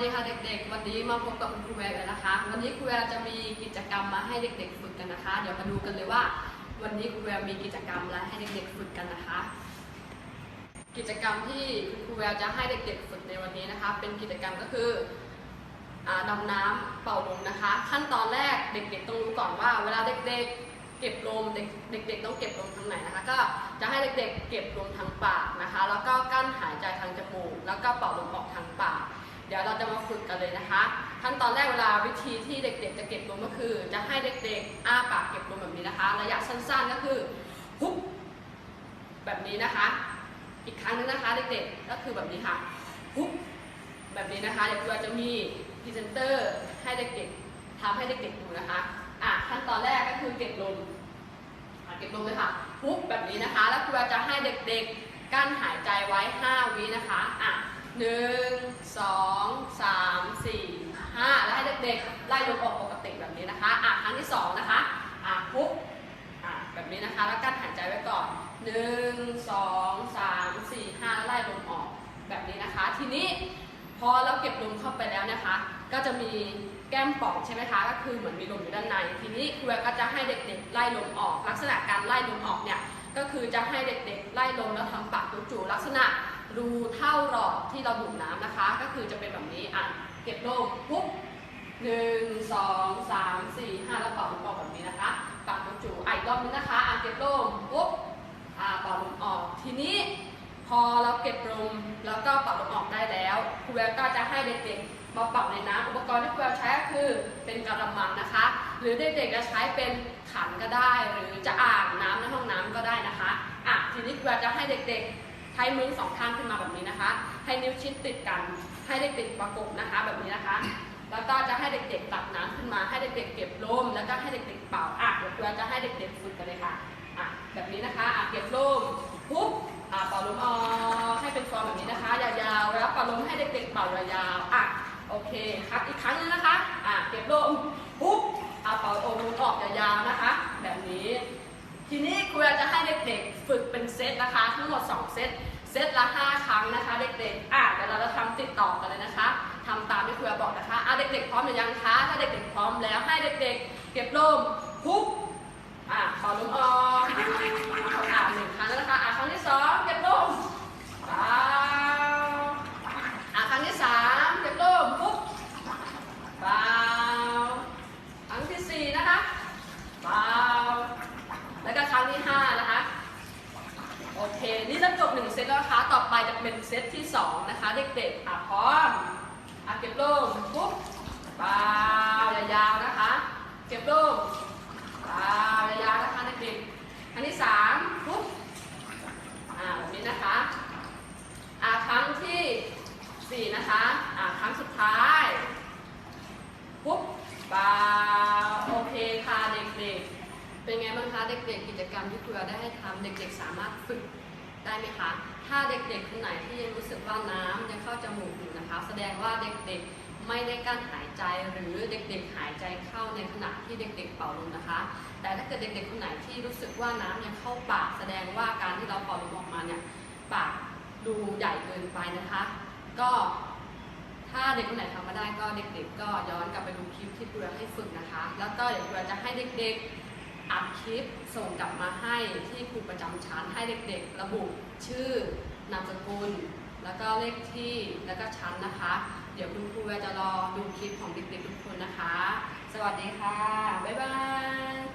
ดีค่ะเด็กๆ วันนี้มาพบกับคุณครูแววแล้วนะคะ วันนี้ครูแววจะมีกิจกรรมมาให้เด็กๆ ฝึกกันนะคะ เดี๋ยวมาดูกันเลยว่า วันนี้ครูแววมีกิจกรรมอะไรให้เด็กๆ ฝึกกันนะคะ กิจกรรมที่คุณครูแววจะให้เด็กๆ ฝึกในวันนี้นะคะ เป็นกิจกรรมก็คืออดำน้ำเป่าลมนะคะ ขั้นตอนแรกเด็กๆ ต้องรู้ก่อนว่า เวลาเด็กๆ เก็บลมเด็กเด็กๆ ต้องเก็บลมทางไหนนะคะ ก็จะให้เด็กๆ เก็บลมทางปากนะคะ แล้วก็กั้นหายใจทางจมูก แล้วก็เป่าลมออกทางปาก เดี๋ยวเราจะมาฝึกกันเลยนะคะ ขั้นตอนแรกเวลาวิธีที่เด็กๆ จะเก็บลมก็คือ จะให้เด็กๆ อ้าปากเก็บลมแบบนี้นะคะ ระยะสั้นๆก็คือฮุบแบบนี้นะคะ อีกครั้งหนึงนะคะเด็กๆ ก็คือแบบนี้ค่ะฮุบแบบนี้นะคะ เดี๋ยวเราจะมีพรีเซนเตอร์ให้เด็กๆทำให้เด็กๆดูนะคะ อะขั้นตอนแรกก็คือเก็บลมเก็บลมเลยค่ะฮุบแบบนี้นะคะ แล้วครูจะให้เด็กๆ กั้นหายใจไว้ 5 วินะคะอะ หนึ่งสองสามสี่ห้าแล้วให้เด็กๆไล่ลมออกปกติแบบนี้นะคะอะครั้งที่สองนะคะอะฮุบอะแบบนี้นะคะ แล้วกั้นหายใจไว้ก่อนหนึ่งสองสามสี่ห้าไล่ลมออกแบบนี้นะคะ ทีนี้พอเราเก็บลมเข้าไปแล้วนะคะ ก็จะมีแก้มป่องใช่ไหมคะ ก็คือเหมือนมีลมอยู่ด้านใน ทีนี้ครูแวก็จะให้เด็กๆ ไล่ลมออก ลักษณะการไล่ลมออกเนี่ย ก็คือจะให้เด็กๆ ไล่ลมแล้วทำปากจู่ๆลักษณะ รูเท่าหลอดที่เราดูดน้ำนะคะ ก็คือจะเป็นแบบนี้อะเก็บลมปุ๊บหนึ่งสองสามสี่ห้าแล้วเป่าลมออกแบบนี้นะคะปากจูอะอีกรอบนึงนะคะอะเก็บลมปุ๊บอ่าเป่าลมออกทีนี้พอเราเก็บลมแล้วก็เป่าลมออกได้แล้วครูแววก็จะให้เด็กๆมาเป่าในน้ำอุปกรณ์ที่ครูแววใช้ก็คือเป็นกระมังนะคะ หรือเด็กๆจะใช้เป็นขันก็ได้ หรือจะอ่างน้ำในห้องน้ำก็ได้นะคะอะทีนี้ครูแววจะให้เด็กๆ ช้มือสองข้างขึ้นมาแบบนี้นะคะ ให้นิ้วชิดติดกัน ให้เด็กๆประกบนะคะ แบบนี้นะคะ แล้วก็จะให้เด็กๆตักน้ำขึ้นมา ให้เด็กๆเก็บลม แล้วก็ให้เด็กๆเป่าอะเดี๋ยวครูจะให้เด็กๆฝึกกันเลยค่ะอะแบบนี้นะคะอะเก็บลมปุ๊บอะเป่าลมออกให้เป็นฟองแบบนี้นะคะ ยาวๆ แล้วเป่าลมให้เด็กๆเป่ายาวๆอะโอเคครับอีกครั้งนึงนะคะอะเก็บลมปุ๊บอะเป่าลมออกยาวๆนะคะ แบบนี้ ทีนี้ครูจะให้เด็กๆฝึกเป็นเซตนะคะ ทั้งหมด 2 เซต เซตละ 5 ครั้งนะคะเด็กๆ อะเดี๋ยวเราจะทำติดต่อกันเลยนะคะทำตามที่ครูบอกนะคะ อะเด็กๆพร้อมหรือยังคะ ถ้าเด็กๆพร้อมแล้วให้เด็กๆ เก็บลมปุ๊บ อะเป่าลมออกอะหนึ่งครั้งแล้วนะคะ อะครั้งที่สองเก็บลมเป่าอะครั้งที่สามเก็บลมปุ๊บเป่าครั้งที่สี่นะคะเป่า แล้วก็ครั้งที่ 5 นะคะ โอเค นี่เราจบ1เซตแล้ว นะคะ ต่อไปจะเป็นเซตที่ 2 นะคะ เด็กๆอะพร้อมอะเก็บลมปุ๊บเปล่ายาวๆนะคะ เก็บลมเปล่ายาวๆนะคะเด็กๆครั้งที่3ปุ๊บอ่าแบบนี้นะคะอะครั้งที่ 4 นะคะอะครั้งสุดท้ายปุ๊บเปาโอเคค่ะเด็กๆ เป็นไงบ้างคะเด็กๆ กิจกรรมที่ครูได้ให้ทำเด็กๆ สามารถฝึก ได้ไหมคะ ถ้าเด็กๆคนไหนที่ยังรู้สึกว่าน้ำยังเข้าจมูกอยู่นะคะ แสดงว่าเด็กๆไม่ได้กั้นหายใจหรือเด็กๆหายใจเข้าในขณะที่เด็ก ๆ เป่าลมนะคะ แต่ถ้าเกิดเด็กๆคนไหนที่รู้สึกว่าน้ำยังเข้าปาก แสดงว่าการที่เราเป่าลมออกมาเนี่ยปากดูใหญ่เกินไปนะคะ ก็ถ้าเด็กคนไหนทำมาได้ก็เด็กๆ ก็ย้อนกลับไปดูคลิปที่ครูให้ฝึกนะคะ แล้วก็เดี๋ยวครูจะให้เด็กๆ ลิปส่งกลับมาให้ที่ครูประจำชั้นให้เด็กๆ ระบุชื่อนามสกุล แล้วก็เลขที่แล้วก็ชั้นนะคะ เดี๋ยวคุณครูจะรอดูคลิปของเด็กๆทุกคนนะคะ สวัสดีค่ะ บ๊ายบาย